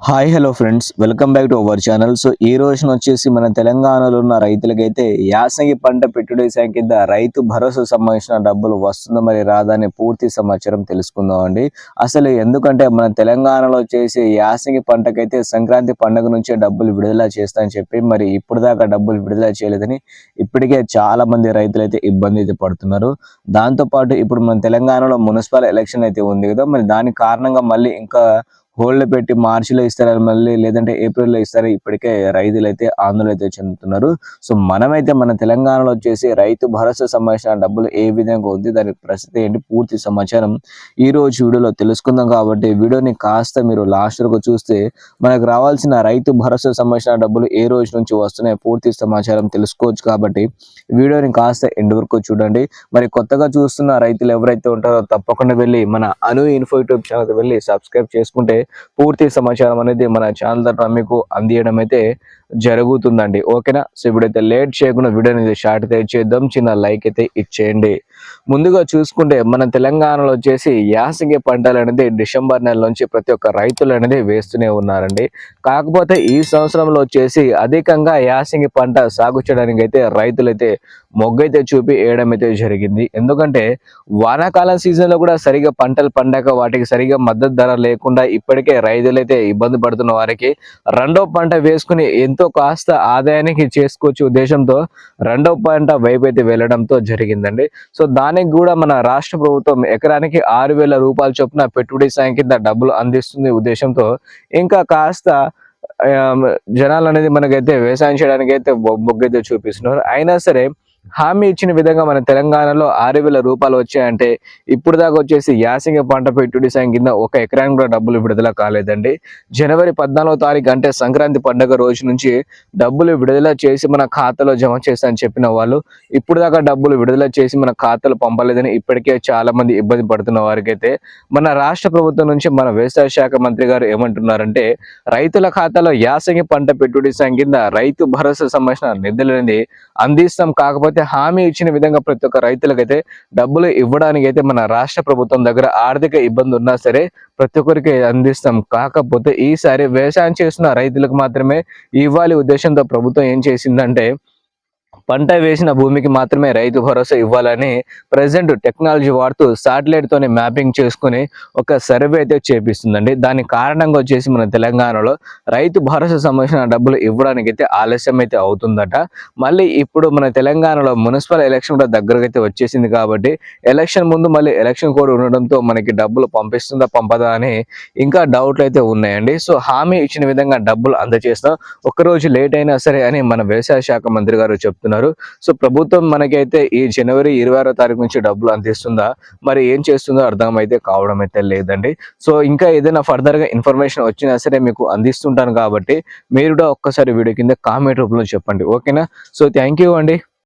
Hi hello friends welcome back to our channel so ఈ రోజున వచ్చేసి మన తెలంగాణలో ఉన్న రైతులకైతే యాసంగి పంట పెట్టుబడి సాయం కింద రైతు భరోసా సంబంధించిన డబ్బులు వస్తుందో మరి రాదా అనే పూర్తి సమాచారం తెలుసుకుందాం అండి. అసలు ఎందుకంటే మన తెలంగాణలో చేసే యాసంగి పంటకైతే సంక్రాంతి పండుగ నుంచే డబ్బులు విడుదల చేస్తామని చెప్పి మరి ఇప్పుడు దాకా డబ్బులు విడుదల చేయలేదని ఇప్పటికే చాలా మంది రైతులు అయితే ఇబ్బంది అయితే పడుతున్నారు. దాంతో పాటు ఇప్పుడు మన తెలంగాణలో మున్సిపల్ ఎలక్షన్ అయితే ఉంది కదా మరి దాని కారణంగా మళ్ళీ ఇంకా హోల్డ్ పెట్టి మార్చిలో ఇస్తారా మళ్ళీ? లేదంటే ఏప్రిల్లో ఇస్తారా? ఇప్పటికే రైతులు అయితే ఆందోళన అయితే చెందుతున్నారు. సో మనమైతే మన తెలంగాణలో వచ్చేసి రైతు భరోసా సంబంధించిన డబ్బులు ఏ విధంగా ఉంది దాని ప్రస్తుతి ఏంటి పూర్తి సమాచారం ఈ రోజు వీడియోలో తెలుసుకుందాం కాబట్టి వీడియోని కాస్త మీరు లాస్ట్ వరకు చూస్తే మనకు రావాల్సిన రైతు భరోసా సంబంధించిన డబ్బులు ఏ రోజు నుంచి వస్తున్నాయి పూర్తి సమాచారం తెలుసుకోవచ్చు కాబట్టి వీడియోని కాస్త ఎండ్ వరకు చూడండి. మరి కొత్తగా చూస్తున్న రైతులు ఎవరైతే ఉంటారో తప్పకుండా వెళ్ళి మన అను ఇన్ఫో యూట్యూబ్ ఛానల్కి వెళ్ళి సబ్స్క్రైబ్ చేసుకుంటే పూర్తి సమాచారం అనేది మన ఛానల్ ద్వారా మీకు అందియడం అయితే జరుగుతుందండి. ఓకేనా? సో ఇప్పుడైతే లేట్ చేయకుండా వీడియోని షార్ట్ అయితే చేద్దాం. చిన్న లైక్ అయితే ఇచ్చేయండి. ముందుగా చూసుకుంటే మన తెలంగాణలో వచ్చేసి యాసంగి పంటలు అనేది డిసెంబర్ నెల నుంచి ప్రతి ఒక్క రైతులు అనేది వేస్తూనే ఉన్నారండి. కాకపోతే ఈ సంవత్సరంలో వచ్చేసి అధికంగా యాసంగి పంట సాగు చేయడానికి అయితే రైతులైతే మొగ్గైతే చూపి వేయడం అయితే జరిగింది. ఎందుకంటే వానాకాలం సీజన్లో కూడా సరిగా పంటలు పండక వాటికి సరిగా మద్దతు ధర లేకుండా ఇప్పటికే రైతులైతే ఇబ్బంది పడుతున్న వారికి రెండో పంట వేసుకుని ఎంతో కాస్త ఆదాయానికి చేసుకోవచ్చు ఉద్దేశంతో రెండో పంట వైపు అయితే వెళ్ళడంతో జరిగిందండి. సో దానికి కూడా మన రాష్ట్ర ప్రభుత్వం ఎకరానికి ఆరు వేల రూపాయల చొప్పున పెట్టుబడి సాయం కింద డబ్బులు అందిస్తుంది ఉద్దేశంతో. ఇంకా కాస్త జనాలు అనేది మనకైతే వ్యవసాయం చేయడానికి అయితే మొగ్గైతే చూపిస్తున్నారు. అయినా సరే హామీ ఇచ్చిన విధంగా మన తెలంగాణలో ఆరు వేల రూపాయలు వచ్చాయంటే ఇప్పుడు దాకా వచ్చేసి యాసింగ పంట పెట్టుబడి సాయం కింద ఒక ఎకరానికి కూడా డబ్బులు విడుదల కాలేదండి. జనవరి పద్నాలుగో తారీఖు అంటే సంక్రాంతి పండుగ రోజు నుంచి డబ్బులు విడుదల చేసి మన ఖాతాలో జమ చేస్తామని చెప్పిన వాళ్ళు ఇప్పుడు దాకా డబ్బులు విడుదల చేసి మన ఖాతాలో పంపలేదని ఇప్పటికే చాలా మంది ఇబ్బంది పడుతున్న వారికైతే మన రాష్ట్ర ప్రభుత్వం నుంచి మన వ్యవసాయ శాఖ మంత్రి గారు ఏమంటున్నారంటే రైతుల ఖాతాలో యాసంగి పంట పెట్టుబడి సాయం కింద రైతు భరోసా సంబంధించిన నిధులనేది అందిస్తాం కాకపోతే హామీ ఇచ్చిన విధంగా ప్రతి ఒక్క రైతులకైతే డబ్బులు ఇవ్వడానికి అయితే మన రాష్ట్ర ప్రభుత్వం దగ్గర ఆర్థిక ఇబ్బంది ఉన్నా సరే ప్రతి ఒక్కరికి అందిస్తాం. కాకపోతే ఈసారి వ్యవసాయం చేస్తున్న రైతులకు మాత్రమే ఇవ్వాలి ఉద్దేశంతో ప్రభుత్వం ఏం చేసిందంటే పంట వేసిన భూమికి మాత్రమే రైతు భరోసా ఇవ్వాలని ప్రజెంట్ టెక్నాలజీ వాడుతూ శాటిలైట్ తోని మ్యాపింగ్ చేసుకుని ఒక సర్వే అయితే చేపిస్తుందండి. దాని కారణంగా వచ్చేసి మన తెలంగాణలో రైతు భరోసా సంబంధించిన డబ్బులు ఇవ్వడానికి అయితే ఆలస్యం అయితే అవుతుందట. మళ్ళీ ఇప్పుడు మన తెలంగాణలో మున్సిపల్ ఎలక్షన్ కూడా దగ్గరకు అయితే వచ్చేసింది కాబట్టి ఎలక్షన్ ముందు మళ్ళీ ఎలక్షన్ కోడ్ ఉండడంతో మనకి డబ్బులు పంపిస్తుందా పంపదా అని ఇంకా డౌట్లు అయితే ఉన్నాయండి. సో హామీ ఇచ్చిన విధంగా డబ్బులు అందజేస్తాం. ఒక్కరోజు లేట్ అయినా సరే అని మన వ్యవసాయ శాఖ మంత్రి గారు చెప్తున్నారు. సో ప్రభుత్వం మనకైతే ఈ జనవరి ఇరవై ఆరో తారీఖు నుంచి డబ్బులు అందిస్తుందా? మరి ఏం చేస్తుందో అర్థం అయితే కావడం అయితే లేదండి. సో ఇంకా ఏదైనా ఫర్దర్గా ఇన్ఫర్మేషన్ వచ్చినా సరే మీకు అందిస్తుంటాను కాబట్టి మీరు కూడా ఒక్కసారి వీడియో కింద కామెంట్ రూపంలో చెప్పండి. ఓకేనా? సో థ్యాంక్ యూ అండి.